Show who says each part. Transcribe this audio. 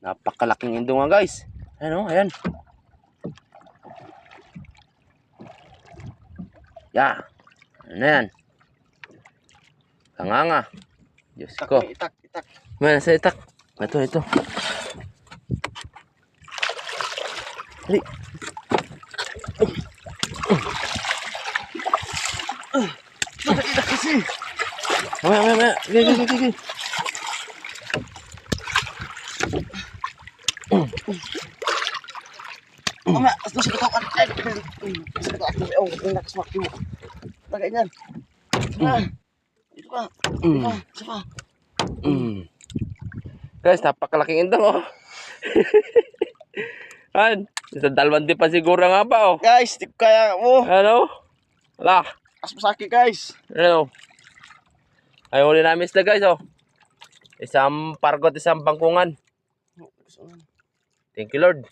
Speaker 1: Napakalaking indo nga guys. Ayan o, ayan. Ya. Ano yan? Kanganga. Diyos
Speaker 2: Itak,
Speaker 1: ko.
Speaker 2: itak, itak.
Speaker 1: Mana sa itak? Ito, ito. Dali.
Speaker 2: Bakit itak kasi?
Speaker 1: Mamaya, mamaya, mamaya. Sige, sige, sige.
Speaker 2: Mama, as doon sa. Ay, ay, sa katawan. Ay, oh, ang lakas makyo. Tagay niyan. Dito ka. Dito
Speaker 1: Mm.
Speaker 2: ka. Isa pa.
Speaker 1: Mm. Guys, napakalaking indang oh. An, sa dalawang di pa siguro nga ba oh.
Speaker 2: Guys, di ko kaya mo.
Speaker 1: Ano? Ala,
Speaker 2: As mo sa akin, guys.
Speaker 1: ano? Ay, huli namin sila guys oh. Isang pargot, isang bangkungan. Thank you Lord.